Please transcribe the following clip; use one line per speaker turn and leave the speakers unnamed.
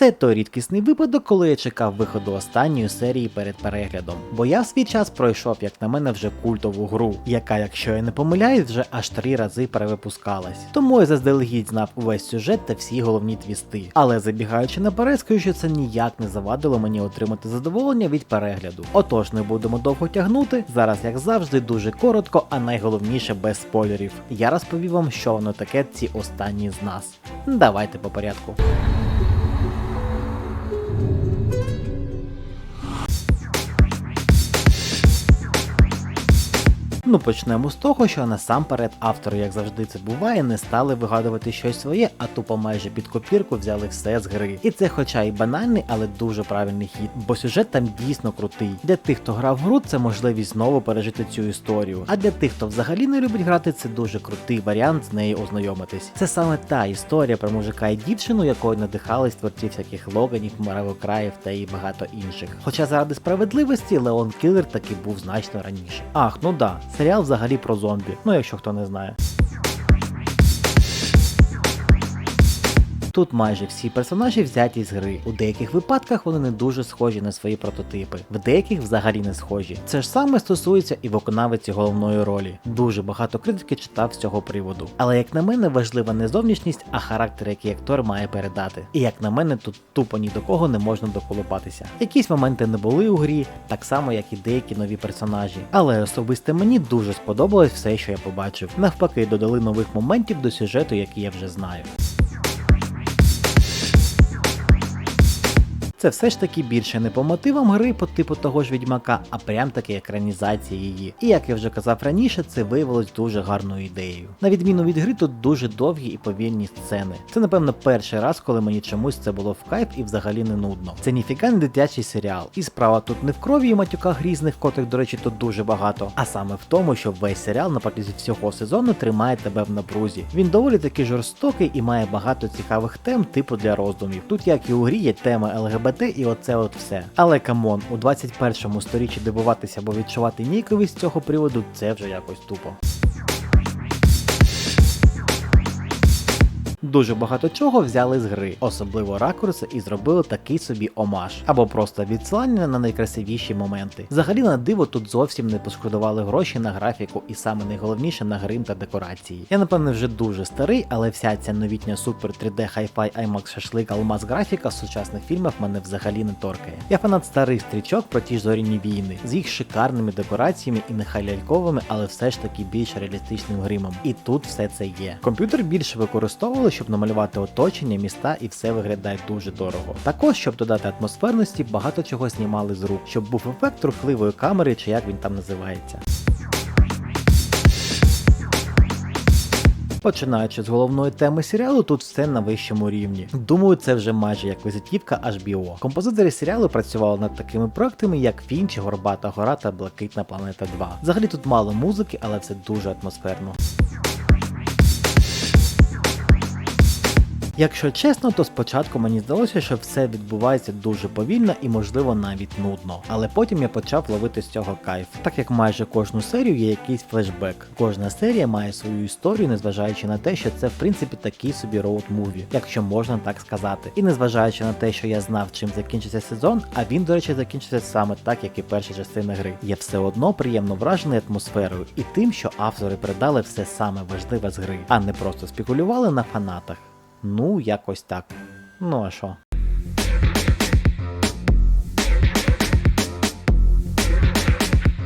Це той рідкісний випадок, коли я чекав виходу останньої серії перед переглядом. Бо я в свій час пройшов, як на мене, вже культову гру, яка, якщо я не помиляюсь, вже аж три рази перевипускалась. Тому я заздалегідь знав увесь сюжет та всі головні твісти. Але забігаючи наперед, скажу, що це ніяк не завадило мені отримати задоволення від перегляду. Отож, не будемо довго тягнути. Зараз, як завжди, дуже коротко, а найголовніше без спойлерів. Я розповів вам, що воно таке ці останні з нас. Давайте по порядку. Ну почнемо з того, що насамперед автори, як завжди це буває, не стали вигадувати щось своє, а тупо майже під копірку взяли все з гри. І це, хоча й банальний, але дуже правильний хід, бо сюжет там дійсно крутий. Для тих, хто грав в гру, це можливість знову пережити цю історію. А для тих, хто взагалі не любить грати, це дуже крутий варіант з нею ознайомитись. Це саме та історія про мужика і дівчину, якою надихались творці всяких логанів, Країв та і багато інших. Хоча заради справедливості Леон Кілер таки був значно раніше. Ах, ну да, серіал взагалі про зомбі. Ну якщо хто не знає. Тут майже всі персонажі взяті з гри. У деяких випадках вони не дуже схожі на свої прототипи, в деяких взагалі не схожі. Це ж саме стосується і виконавиці головної ролі. Дуже багато критики читав з цього приводу. Але як на мене, важлива не зовнішність, а характер, який актор має передати. І як на мене, тут тупо ні до кого не можна доколупатися. Якісь моменти не були у грі, так само як і деякі нові персонажі. Але особисто мені дуже сподобалось все, що я побачив. Навпаки, додали нових моментів до сюжету, який я вже знаю. Це все ж таки більше не по мотивам гри по типу того ж відьмака, а прям таки екранізація її. І як я вже казав раніше, це виявилось дуже гарною ідеєю. На відміну від гри, тут дуже довгі і повільні сцени. Це, напевно, перший раз, коли мені чомусь це було в кайф і взагалі не нудно. Це ніфіга не дитячий серіал. І справа тут не в крові і матюках різних, котрих, до речі, тут дуже багато, а саме в тому, що весь серіал на протязі всього сезону тримає тебе в напрузі. Він доволі таки жорстокий і має багато цікавих тем, типу для роздумів. Тут, як і у грі, є тема ЛГБТ і оце от все. Але камон, у 21 сторіччі дивуватися або відчувати ніяковість з цього приводу, це вже якось тупо. Дуже багато чого взяли з гри, особливо ракурси, і зробили такий собі омаж, або просто відсилання на найкрасивіші моменти. Взагалі на диво тут зовсім не пошкодували гроші на графіку, і саме найголовніше на грим та декорації. Я напевне вже дуже старий, але вся ця новітня супер 3D Hi-Fi IMAX шашлик алмаз графіка в сучасних фільмах мене взагалі не торкає. Я фанат старих стрічок про ті ж зоряні війни з їх шикарними декораціями і нехай ляльковими, але все ж таки більш реалістичним гримом. І тут все це є. Комп'ютер більше використовували, щоб намалювати оточення, міста, і все виглядає дуже дорого. Також, щоб додати атмосферності, багато чого знімали з рук, щоб був ефект рухливої камери, чи як він там називається. Починаючи з головної теми серіалу, тут все на вищому рівні. Думаю, це вже майже як візитівка HBO. Композитори серіалу працювали над такими проектами, як Фінч, Горбата Гора та Блакитна Планета 2. Взагалі тут мало музики, але все дуже атмосферно. Якщо чесно, то спочатку мені здалося, що все відбувається дуже повільно і, можливо, навіть нудно. Але потім я почав ловити з цього кайф, так як майже кожну серію є якийсь флешбек. Кожна серія має свою історію, незважаючи на те, що це в принципі такий собі роуд-муві, якщо можна так сказати. І незважаючи на те, що я знав, чим закінчиться сезон, а він, до речі, закінчиться саме так, як і перша частина гри. Я все одно приємно вражений атмосферою і тим, що автори передали все саме важливе з гри, а не просто спекулювали на фанатах. Ну, якось так. Ну а що?